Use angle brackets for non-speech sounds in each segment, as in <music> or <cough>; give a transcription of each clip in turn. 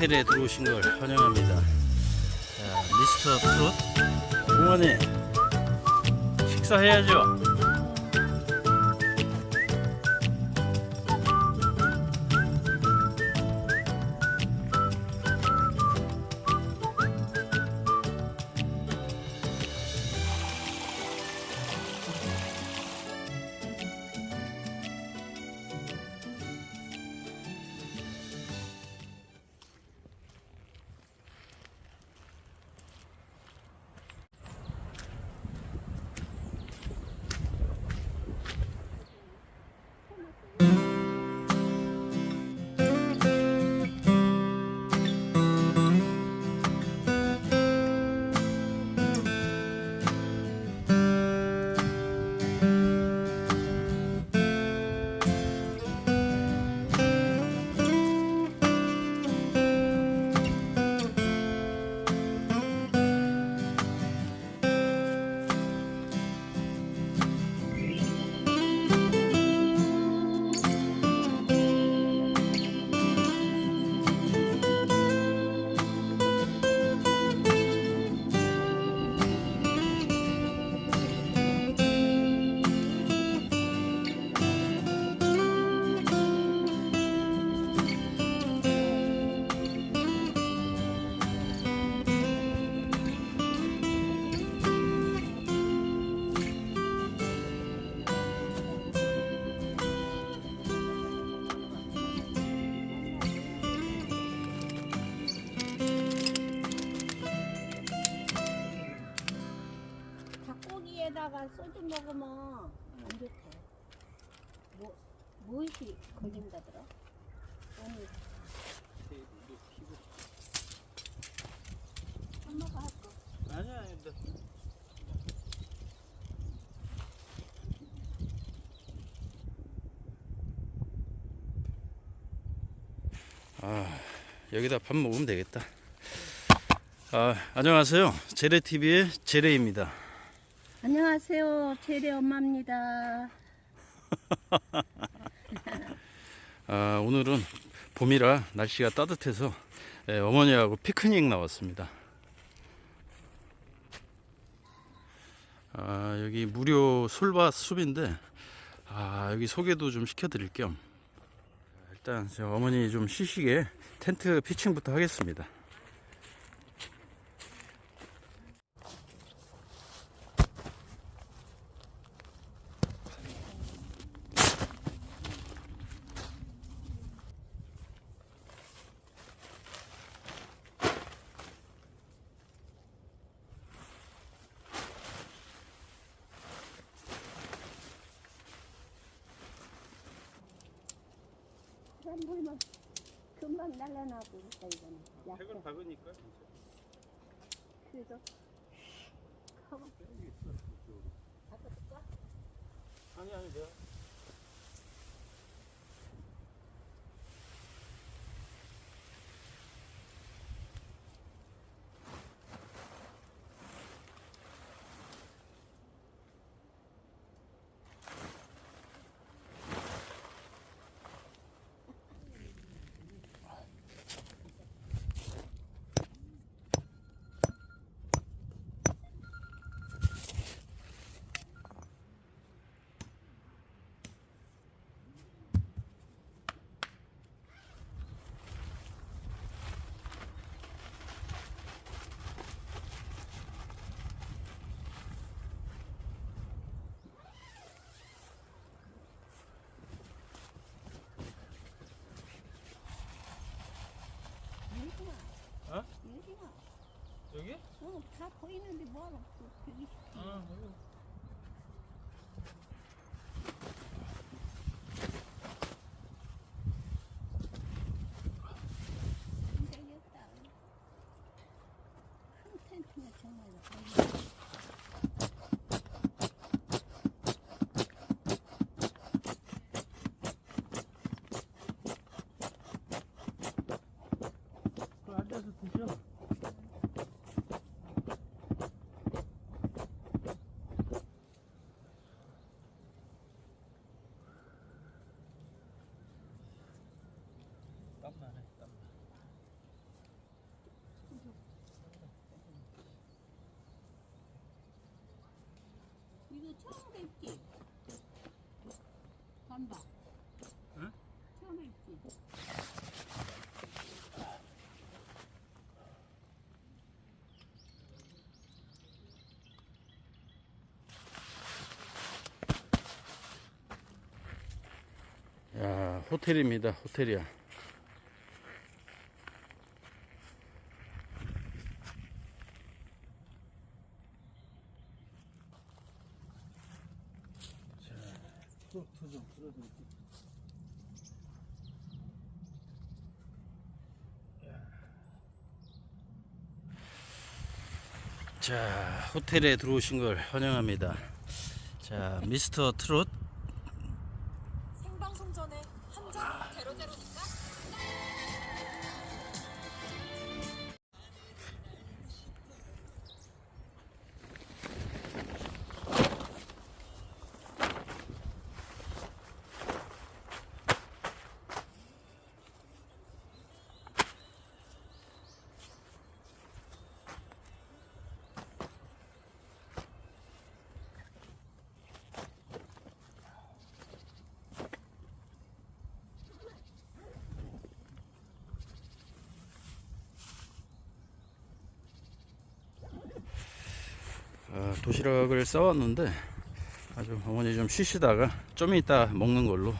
모텔에 들어오신 걸 환영합니다. 자, 미스터 트롯 부모님 식사해야죠. 소주 먹으면 안 좋대. 뭐, 무엇이 걸린다더라? 아니, 엄마가 할까? 아니야, 아니다. 아, 여기다 밥 먹으면 되겠다. 아, 안녕하세요. 제레TV의 제레입니다. 안녕하세요. 제리 엄마입니다. <laughs> 아, 오늘은 봄이라 날씨가 따뜻해서 예, 어머니하고 피크닉 나왔습니다. 아, 여기 무료 솔밭 숲인데 아, 여기 소개도 좀 시켜드릴 겸 일단 저 어머니 좀 쉬시게 텐트 피칭부터 하겠습니다. 한 물만 금방 날라나고 있다, 이거는. 약해. 박으니까 그래서. 하고. 바꿔줄까? 아니 아니 내가. 어? 여기가. 여기? 어, 다 보이는데 뭐하러 그, 저기 아 여기. 굉장히 없다. 큰 텐트는 정말 그 앉아서 드셔. 땀나네, 땀나. 처음에 입지. 반바. 응? 처음에 입지. 야, 호텔입니다. 호텔이야. 프로트 좀 풀어드릴게요. 자, 호텔에 들어오신 걸 환영합니다. 자, 미스터 트롯 도시락을 싸왔는데 아주 어머니 좀 쉬시다가 좀 이따 먹는 걸로.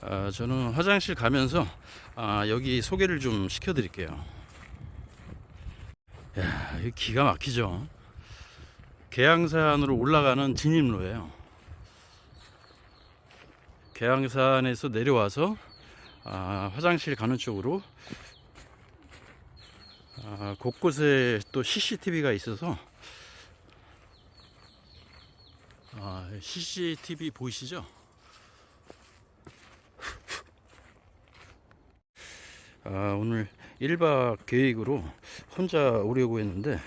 아, 저는 화장실 가면서 아, 여기 소개를 좀 시켜 드릴게요. 야, 여기 기가 막히죠? 계양산으로 올라가는 진입로예요. 계양산에서 내려와서 아, 화장실 가는 쪽으로 아, 곳곳에 또 CCTV가 있어서 아, CCTV 보이시죠? 아, 오늘 1박 계획으로 혼자 오려고 했는데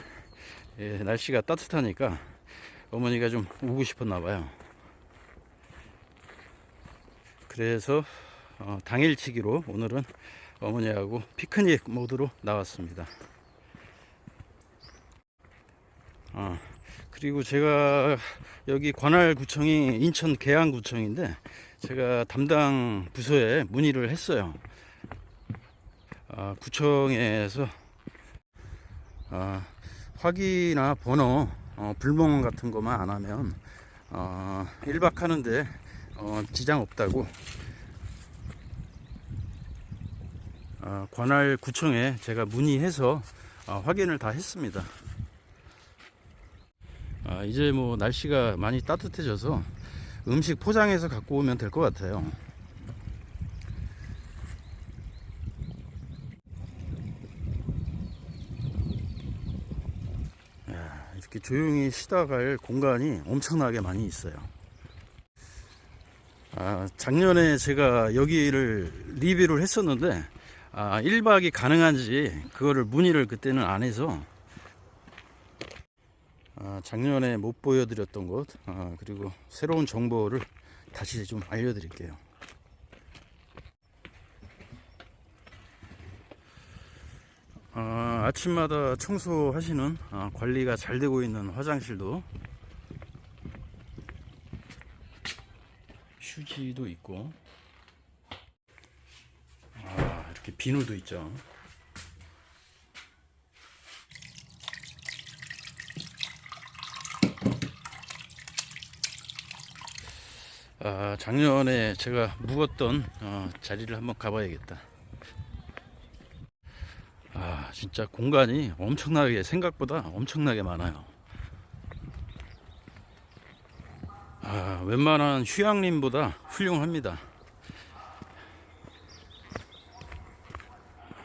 예, 날씨가 따뜻하니까 어머니가 좀 오고 싶었나 봐요. 그래서 어, 당일치기로 오늘은 어머니하고 피크닉 모드로 나왔습니다. 아, 그리고 제가 여기 관할구청이 인천 계양구청인데 제가 담당 부서에 문의를 했어요. 아, 구청에서 아, 확인이나 번호 어, 불멍 같은 것만 안 하면 어, 1박 하는데 어, 지장 없다고 아, 관할 구청에 제가 문의해서 아, 확인을 다 했습니다. 아, 이제 뭐 날씨가 많이 따뜻해져서 음식 포장해서 갖고 오면 될 것 같아요. 야, 이렇게 조용히 쉬다 갈 공간이 엄청나게 많이 있어요. 아, 작년에 제가 여기를 리뷰를 했었는데 아, 1박이 가능한지 그거를 문의를 그때는 안 해서 아, 작년에 못 보여드렸던 곳 아, 그리고 새로운 정보를 다시 좀 알려드릴게요. 아, 아침마다 청소하시는 아, 관리가 잘 되고 있는 화장실도 휴지도 있고 아, 이렇게 비누도 있죠. 아, 작년에 제가 묵었던 어, 자리를 한번 가봐야겠다. 아, 진짜 공간이 엄청나게 생각보다 엄청나게 많아요. 아, 웬만한 휴양림보다 훌륭합니다.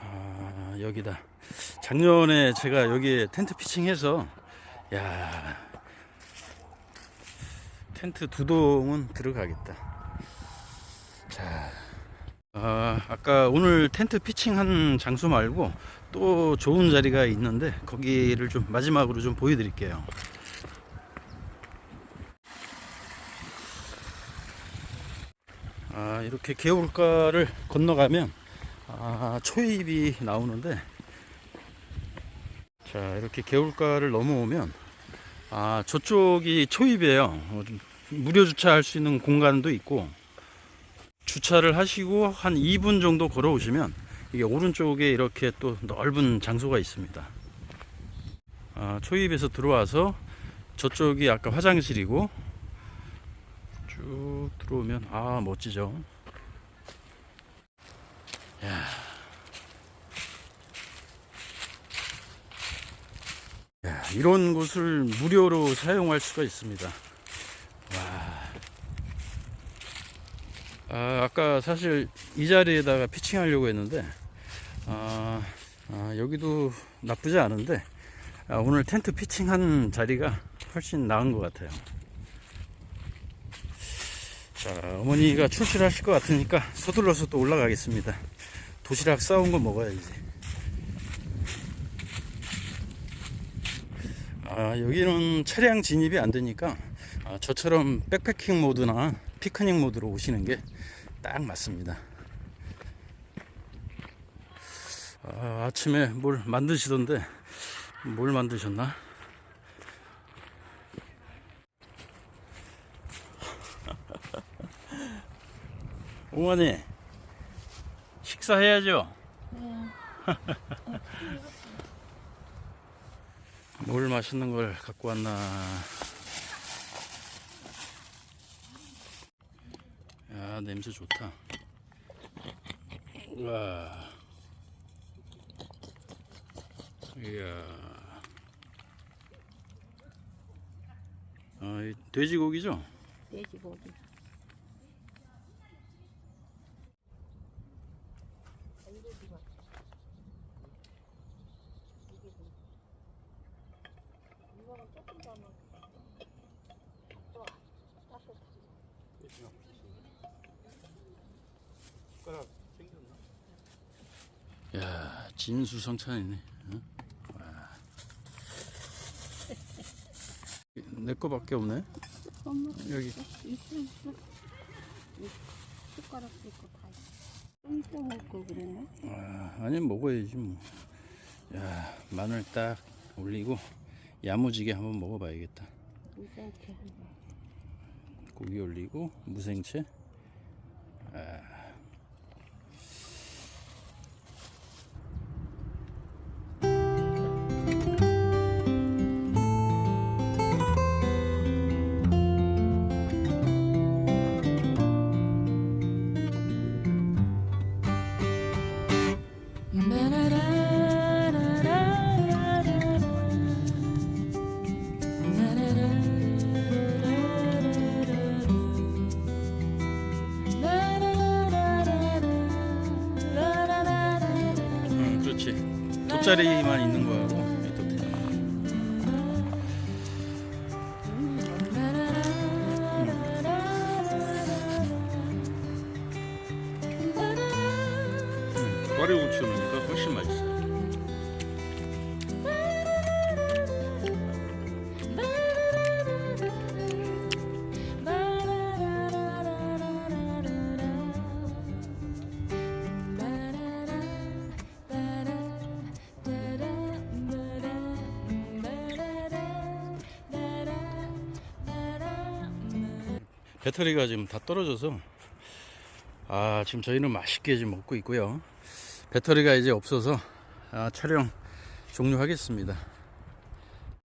아, 여기다. 작년에 제가 여기에 텐트 피칭해서, 야 텐트 두 동은 들어가겠다. 자, 아, 아까 오늘 텐트 피칭한 장소 말고 또 좋은 자리가 있는데 거기를 좀 마지막으로 좀 보여드릴게요. 아, 이렇게 개울가를 건너가면 아, 초입이 나오는데 자, 이렇게 개울가를 넘어오면 아, 저쪽이 초입이에요. 어, 좀 무료 주차할 수 있는 공간도 있고, 주차를 하시고 한 2분 정도 걸어 오시면 이게 오른쪽에 이렇게 또 넓은 장소가 있습니다. 아, 초입에서 들어와서 저쪽이 아까 화장실이고, 쭉 들어오면, 아, 멋지죠. 야. 이런 곳을 무료로 사용할 수가 있습니다. 와. 아, 아까 사실 이 자리에다가 피칭하려고 했는데, 아, 아, 여기도 나쁘지 않은데, 아, 오늘 텐트 피칭한 자리가 훨씬 나은 것 같아요. 자, 어머니가 출출하실 것 같으니까 서둘러서 또 올라가겠습니다. 도시락 싸온 거 먹어야지. 아, 여기는 차량 진입이 안 되니까 아, 저처럼 백패킹 모드나 피크닉 모드로 오시는 게 딱 맞습니다. 아, 아침에 뭘 만드시던데 뭘 만드셨나? <laughs> 어머니 식사해야죠. <laughs> 뭘 맛있는 걸 갖고 왔나? 야 냄새 좋다. 와, 이야. 아, 이 돼지고기죠? 돼지고기. 야, 진수성찬이네. 응? 와. 내 거밖에 없네. 엄마 여기. 있어 있어. 이 숟가락도 있고 다 있어. 좀 이따 먹고 그랬나? 아, 아니 먹어야지 뭐. 야, 마늘 딱 올리고 야무지게 한번 먹어봐야겠다. 무생채. 고기 올리고 무생채. 아. 응, 그렇지. 돗자리만 있는 배터리가 지금 다 떨어져서 아 지금 저희는 맛있게 지금 먹고 있고요 배터리가 이제 없어서 아, 촬영 종료하겠습니다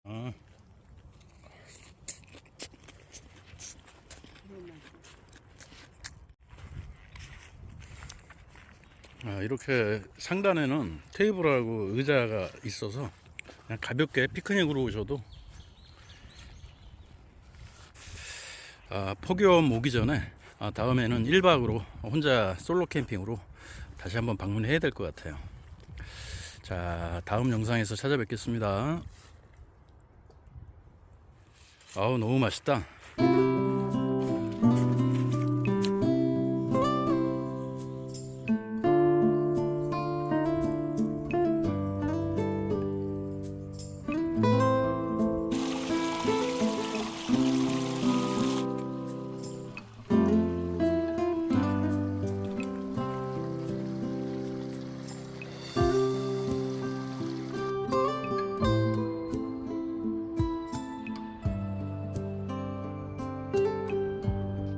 아. 아, 이렇게 상단에는 테이블하고 의자가 있어서 그냥 가볍게 피크닉으로 오셔도 아, 폭염 오기 전에 아, 다음에는 1박으로 혼자 솔로 캠핑으로 다시 한번 방문해야 될 것 같아요. 자, 다음 영상에서 찾아뵙겠습니다. 아우, 너무 맛있다.